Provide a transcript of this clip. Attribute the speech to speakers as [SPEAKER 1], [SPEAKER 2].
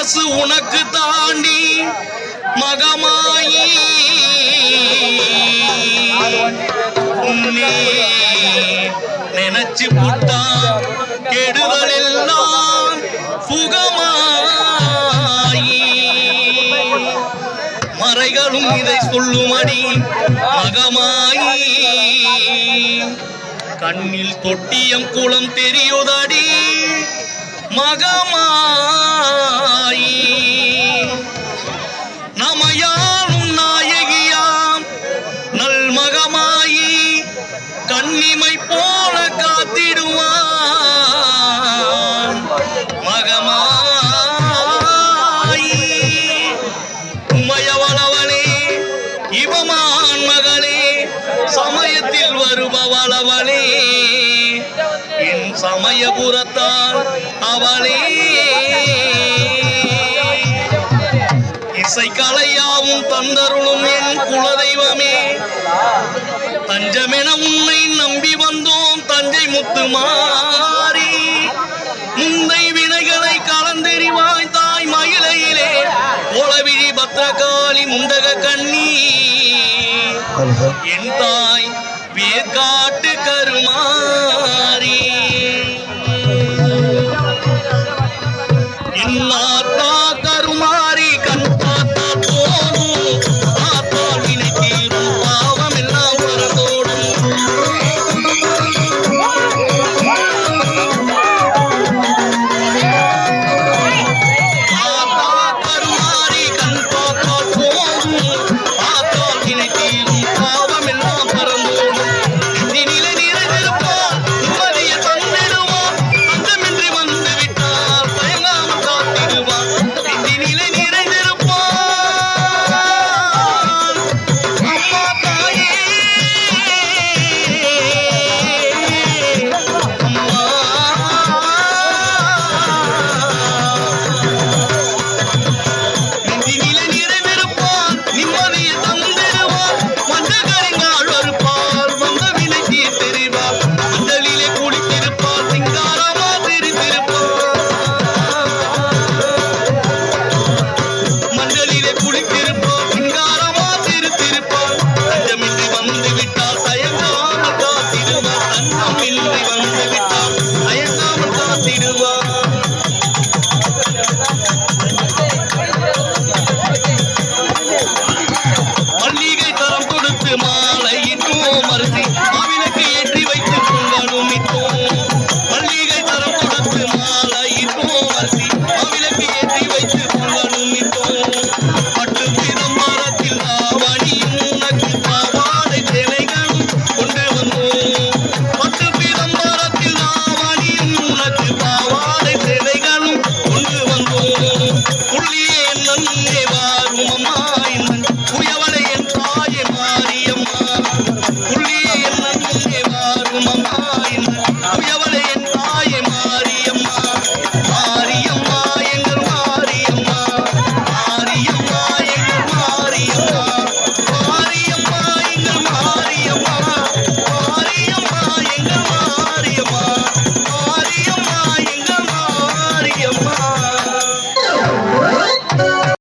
[SPEAKER 1] மனசு உனக்கு தாண்டி மகமாயி. உன்னே நினைச்சு புட்டா கெடுதல் எல்லாம் புகமாயி. மறைகளும் இதை சொல்லுமடி மகமாயி. கண்ணில் தொட்டியம் குளம் தெரியுதடி மகமா சமயபுரத்தான் அவளே. இசைக்கலையாவும் தந்தருளும் என் குலதெய்வமே. தஞ்சமென உன்னை நம்பி வந்தோம் தஞ்சை முத்து மாறி. முந்தை வினைகளை கலந்தெறிவாய் தாய் மயிலையிலே. கோலவிழி பத்ரகாளி முண்டக கண்ணி என் தாய் வேர்காட்டு கருமாறி.